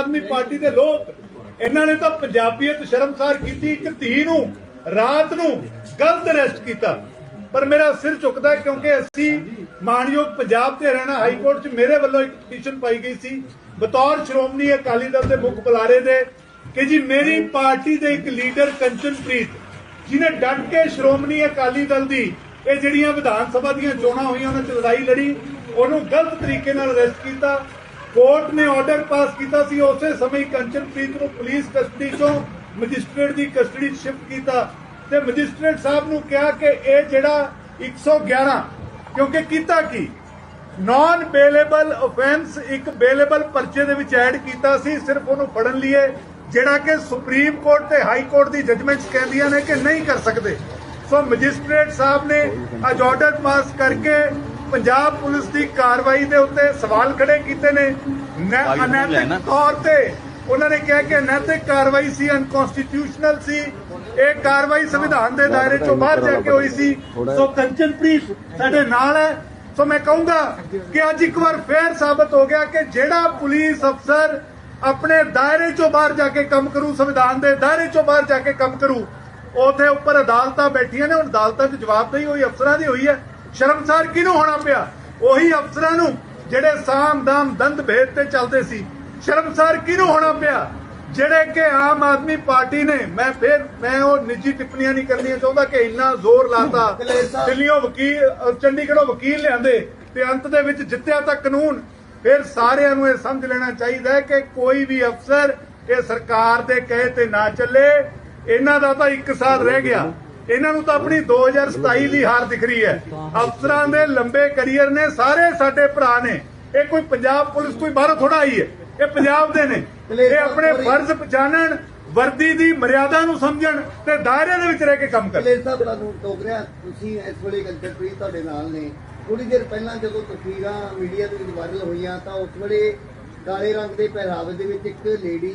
ਆਦਮੀ party ਦੇ ਲੋਕ, ਇਹਨਾਂ ਨੇ ਤਾਂ ਪੰਜਾਬੀਅਤ ਸ਼ਰਮਸਾਰ ਕੀਤੀ, ਇੱਕ ਧੀ ਨੂੰ, ਰਾਤ ਨੂੰ ਗਲਤ ਅਰੈਸਟ ਕੀਤਾ। ਪਰ ਮੇਰਾ ਸਿਰ ਝੁਕਦਾ ਕਿਉਂਕਿ ਅਸੀਂ ਮਾਨਯੋਗ ਪੰਜਾਬ ਤੇ ਹਰਿਆਣਾ ਹਾਈ ਕੋਰਟ 'ਚ ਮੇਰੇ ਵੱਲੋਂ ਇੱਕ ਪਟੀਸ਼ਨ ਪਾਈ ਗਈ ਸੀ। ਬਤੌਰ ਸ਼੍ਰੋਮਣੀ ਅਕਾਲੀ ਦਲ ਦੇ ਮੁੱਖ ਬੁਲਾਰੇ ਦੇ ਕਿ ਜੀ ਮੇਰੀ ਪਾਰਟੀ ਦੇ ਇੱਕ ਲੀਡਰ ਕੰਚਨਪ੍ਰੀਤ ਜਿਨੇ ਡਟ ਕੇ ਸ਼੍ਰੋਮਣੀ ਅਕਾਲੀ ਦਲ ਦੀ ਇਹ ਜਿਹੜੀਆਂ ਵਿਧਾਨ ਸਭਾ ਦੀਆਂ ਚੋਣਾਂ ਹੋਈਆਂ, ਉਹਨਾਂ 'ਚ ਲੜਾਈ ਲੜੀ, ਉਹਨੂੰ ਗਲਤ ਤਰੀਕੇ ਨਾਲ ਅਰੈਸਟ ਕੀਤਾ। ਕੋਰਟ ਨੇ ਆਰਡਰ ਪਾਸ ਕੀਤਾ ਸੀ, ਉਸੇ ਸਮੇਂ ਹੀ ਕੰਚਨਪ੍ਰੀਤ ਨੂੰ ਪੁਲਿਸ ਕਸਟਡੀ ਚੋਂ ਮੈਜਿਸਟ੍ਰੇਟ ਦੀ ਕਸਟਡੀ 'ਚ ਸ਼ਿਫਟ ਕੀਤਾ। ਤੇ ਮੈਜਿਸਟ੍ਰੇਟ ਸਾਹਿਬ ਨੂੰ ਕਿਹਾ ਕਿ ਇਹ ਜਿਹੜਾ 111 ਕਿਉਂਕਿ ਕੀਤਾ ਕੀ? ਨਾਨ ਬੇਲੇਬਲ ਆਫੈਂਸ ਇੱਕ ਬੇਲੇਬਲ ਪਰਚੇ ਦੇ ਵਿੱਚ ਐਡ ਕੀਤਾ ਸੀ, ਸਿਰਫ ਉਹਨੂੰ ਫੜਨ ਲਈਏ, ਜਿਹੜਾ ਕਿ ਸੁਪਰੀਮ ਕੋਰਟ ਤੇ ਹਾਈ ਕੋਰਟ ਦੀ ਜਜਮੈਂਟਸ ਕਹਿੰਦੀਆਂ ਨੇ ਕਿ ਨਹੀਂ ਕਰ ਸਕਦੇ। ਸੋ ਮੈਜਿਸਟ੍ਰੇਟ ਸਾਹਿਬ ਨੇ ਅੱਜ ਆਰਡਰ ਪਾਸ ਕਰਕੇ ਪੰਜਾਬ ਪੁਲਿਸ ਦੀ ਕਾਰਵਾਈ ਦੇ ਉੱਤੇ ਸਵਾਲ ਖੜੇ ਕੀਤੇ ਨੇ। ਨੈ- ਅਨੈਤਿਕ ਤੌਰ ਤੇ ਉਹਨਾਂ ਨੇ ਕਿਹਾ ਕਿ ਅਨੈਤਿਕ ਕਾਰਵਾਈ ਸੀ ਅਨਕਨਸਟੀਟਿਊਸ਼ਨਲ ਸੀ। ਇਹ ਕਾਰਵਾਈ ਸੰਵਿਧਾਨ ਦੇ ਦਾਇਰੇ ਚੋਂ ਬਾਹਰ ਜਾ ਕੇ ਹੋਈ ਸੀ। ਸੋ ਕੰਚਨਪ੍ਰੀਤ ਸਾਡੇ ਨਾਲ ਹੈ। ਸੋ ਮੈਂ ਕਹੂੰਗਾ ਕਿ ਅੱਜ ਇੱਕ ਵਾਰ ਫੇਰ ਸਾਬਤ ਹੋ ਗਿਆ ਕਿ ਜਿਹੜਾ ਪੁਲਿਸ ਅਫਸਰ ਆਪਣੇ ਦਾਇਰੇ ਚੋਂ ਬਾਹਰ ਜਾ ਕੇ ਕੰਮ ਕਰੂ ਸੰਵਿਧਾਨ ਦੇ ਦਾਇਰੇ ਚੋਂ ਬਾਹਰ ਜਾ ਕੇ ਕੰਮ ਕਰੂ ਉਥੇ ਉੱਪਰ ਅਦਾਲਤਾਂ ਬੈਠੀਆਂ ਨੇ। ਹੁਣ ਅਦਾਲਤਾਂ 'ਚ ਜਵਾਬਦੇਹੀ ਹੋਈ ਅਫਸਰਾਂ ਦੀ ਹੋਈ ਹੈ। ਸ਼ਰਮਸਾਰ ਕਿਹਨੂੰ ਹੋਣਾ ਪਿਆ? ਉਹੀ ਅਫਸਰਾਂ ਨੂੰ ਜਿਹੜੇ ਸਾਮ ਦੰਦ ਭੇਦ ਤੇ ਚੱਲਦੇ ਸੀ। ਸ਼ਰਮਸਾਰ ਕਿਹਨੂੰ ਹੋਣਾ ਪਿਆ? ਜਿਹੜੇ ਕਿ ਆਮ ਆਦਮੀ ਪਾਰਟੀ ਨੇ, ਮੈਂ ਫਿਰ, ਮੈਂ ਉਹ ਨਿੱਜੀ ਟਿੱਪਣੀਆਂ ਨਹੀਂ ਕਰਨੀਆਂ ਚਾਹੁੰਦਾ ਕਿ ਇੰਨਾ ਜ਼ੋਰ ਲਾਤਾ। ਦਿੱਲੀੋਂ ਵਕੀਲ, ਅਹ ਚੰਡੀਗੜ੍ਹੋਂ ਵਕੀਲ ਲਿਆਂਦੇ ਤੇ ਅੰਤ ਦੇ ਵਿੱਚ ਜਿੱਤਿਆ ਤਾਂ ਕਾਨੂੰਨ। ਫਿਰ ਸਾਰਿਆਂ ਨੂੰ ਇਹ ਸਮਝ ਲੈਣਾ ਚਾਹੀਦਾ ਹੈ ਕਿ ਕੋਈ ਵੀ ਅਫਸਰ ਇਹ ਸਰਕਾਰ ਦੇ ਕਹੇ ਤੇ ਨਾ ਚੱਲੇ। ਇਹਨਾਂ ਦਾ ਤਾਂ ਇੱਕ ਸਾਲ ਰਹਿ ਗਿਆ। ਇਹਨਾਂ ਨੂੰ ਤਾਂ ਆਪਣੀ 2027 ਦੀ ਹਾਰ ਦਿਖ ਰਹੀ ਹੈ। ਅਫਸਰਾਂ ਦੇ ਲੰਬੇ ਕੈਰੀਅਰ ਨੇ, ਸਾਰੇ ਸਾਡੇ ਭਰਾ ਨੇ। ਇਹ ਕੋਈ ਪੰਜਾਬ ਪੁਲਿਸ ਕੋਈ ਬਾਹਰੋਂ ਥੋੜਾ ਆਈ ਹੈ। ਇਹ ਪੰਜਾਬ ਦੇ ਨੇ। ਇਹ ਆਪਣੇ ਫਰਜ਼ ਪਛਾਣਨ, ਵਰਦੀ ਦੀ ਮਰਿਆਦਾ ਨੂੰ ਸਮਝਣ ਤੇ ਦਾਇਰੇ ਦੇ ਵਿੱਚ ਰਹਿ ਕੇ ਕੰਮ ਕਰਨ। ਕਲੇਰ ਸਾਹਿਬ, ਤੁਹਾਨੂੰ ਟੋਕ ਰਿਹਾ, ਤੁਸੀਂ ਇਸ ਵੇਲੇ ਕੰਟਰਪ੍ਰੀਤ ਤੁਹਾਡੇ ਨਾਲ ਨੇ। ਥੋੜੀ ਦੇਰ ਪਹਿਲਾਂ ਜਦੋਂ ਤਸਵੀਰਾਂ ਮੀਡੀਆ ਦੇ ਵਿੱਚ ਵਾਇਰਲ ਹੋਈਆਂ, ਤਾਂ ਉਸ ਵੇਲੇ ਕਾਲੇ ਰੰਗ ਦੇ ਪਹਿਰਾਵੇ ਦੇ ਵਿੱਚ ਇੱਕ ਲੇਡੀ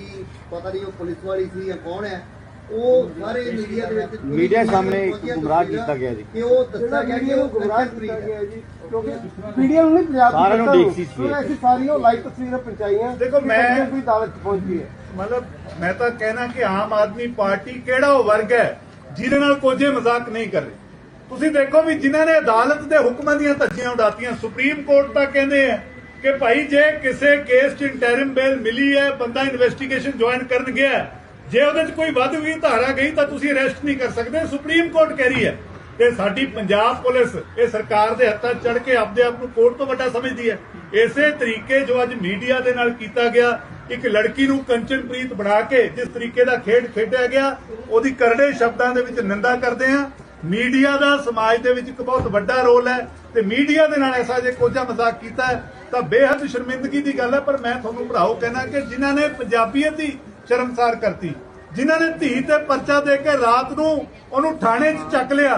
ਪਤਾ ਨਹੀਂ ਉਹ ਪੁਲਿਸ ਵਾਲੀ ਸੀ ਜਾਂ ਕੌਣ ਹੈ ਉਹ ਸਾਰੇ ਮੀਡੀਆ ਦੇ ਵਿੱਚ ਮੀਡੀਆ ਸਾਹਮਣੇ ਇੱਕ ਗੁੰਮਰਾਹ ਕੀਤਾ ਗਿਆ ਜੀ। ਕਿ ਉਹ ਦੱਸਿਆ ਗਿਆ ਕਿ ਉਹ ਗੁੰਮਰਾਹ ਕੰਚਨਪ੍ਰੀਤ ਕੀਤਾ ਹੈ। ਗਿਆ ਜੀ ਕਿਉਂਕਿ ਮੀਡੀਆ ਨੂੰ ਨਹੀਂ ਪੰਜਾਬ ਦੀ ਸਾਰਿਆਂ ਨੂੰ ਦੇਖ ਸੀ ਸਾਰੀਆਂ ਲਾਈਵ ਤਸਵੀਰਾਂ ਪਹੁੰਚਾਈਆਂ ਦੇਖੋ, ਮੈਂ- ਕੰਚਨਪ੍ਰੀਤ ਅਦਾਲਤ ਪਹੁੰਚ ਹੈ। ਮਤਲਬ ਮੈਂ ਤਾਂ ਕਹਿਣਾ ਕਿ ਆਮ ਆਦਮੀ ਪਾਰਟੀ ਕਿਹੜਾ ਉਹ ਵਰਗ ਹੈ ਜਿਹਦੇ ਨਾਲ ਕੋਝੇ ਮਜ਼ਾਕ ਨਹੀਂ ਕਰ ਰਹੇ? ਤੁਸੀਂ ਦੇਖੋ ਵੀ ਜਿਨ੍ਹਾਂ ਨੇ ਅਦਾਲਤ ਦੇ ਹੁਕਮਾਂ ਦੀਆਂ ਧੱਜੀਆਂ ਉਡਾਤੀਆਂ ਸੁਪਰੀਮ ਕੋਰਟ ਤਾਂ ਕਹਿੰਦੇ ਆ ਕਿ ਭਾਈ ਜੇ ਕਿਸੇ ਕੇਸ 'ਚ ਇੰਟਰਿਮ ਬੇਲ ਮਿਲੀ ਹੈ ਬੰਦਾ ਇਨਵੈਸਟੀਗੇਸ਼ਨ ਜੁਆਇਨ ਕਰਨ ਗਿਆ ਜੇ ਉਹਦੇ 'ਚ ਕੋਈ ਵੱਧ ਵੀ ਧਾਰਾ ਗਈ ਤਾਂ ਤੁਸੀਂ ਅਰੈਸਟ ਨਹੀਂ ਕਰ ਸਕਦੇ। ਸੁਪਰੀਮ ਕੋਰਟ ਕਹਿ ਰਹੀ ਹੈ ਤੇ ਸਾਡੀ ਪੰਜਾਬ ਪੁਲਿਸ ਇਹ ਸਰਕਾਰ ਦੇ ਹੱਥਾਂ ਚੜ ਕੇ ਆਪਦੇ ਆਪ ਨੂੰ ਕੋਰਟ ਤੋਂ ਵੱਡਾ ਸਮਝਦੀ ਹੈ। ਇਸੇ ਤਰੀਕੇ ਜੋ ਅੱਜ ਮੀਡੀਆ ਦੇ ਨਾਲ ਕੀਤਾ ਗਿਆ, ਇੱਕ ਲੜਕੀ ਨੂੰ ਕੰਚਨਪ੍ਰੀਤ ਬਣਾ ਕੇ ਜਿਸ ਤਰੀਕੇ ਦਾ ਖੇਡ ਖੇਡਿਆ ਗਿਆ, ਉਹਦੀ ਕਰੜੇ ਸ਼ਬਦਾਂ ਦੇ ਵਿੱਚ ਨਿੰਦਾ ਕਰਦੇ ਆ ਮੀਡੀਆ ਦਾ ਸਮਾਜ ਦੇ ਵਿੱਚ ਇੱਕ ਬਹੁਤ ਵੱਡਾ ਰੋਲ ਹੈ ਤੇ ਮੀਡੀਆ ਦੇ ਨਾਲ ਐਸਾ ਜੇ ਕੋਝਾ ਮਜ਼ਾਕ ਕੀਤਾ ਤਾਂ ਬੇਹੱਦ ਸ਼ਰਮਿੰਦਗੀ ਦੀ ਗੱਲ ਹੈ। ਪਰ ਮੈਂ ਤੁਹਾਨੂੰ ਭਰਾਓ ਕਹਿਣਾ ਕਿ ਜਿਨ੍ਹਾਂ ਨੇ ਪੰਜਾਬੀਅਤ ਦੀ ਸ਼ਰਮਸਾਰ ਕਰਤੀ। ਜਿਨ੍ਹਾਂ ਨੇ ਧੀ ਤੇ ਪਰਚਾ ਦੇ ਕੇ ਰਾਤ ਨੂੰ ਉਹਨੂੰ ਥਾਣੇ 'ਚ ਚੱਕ ਲਿਆ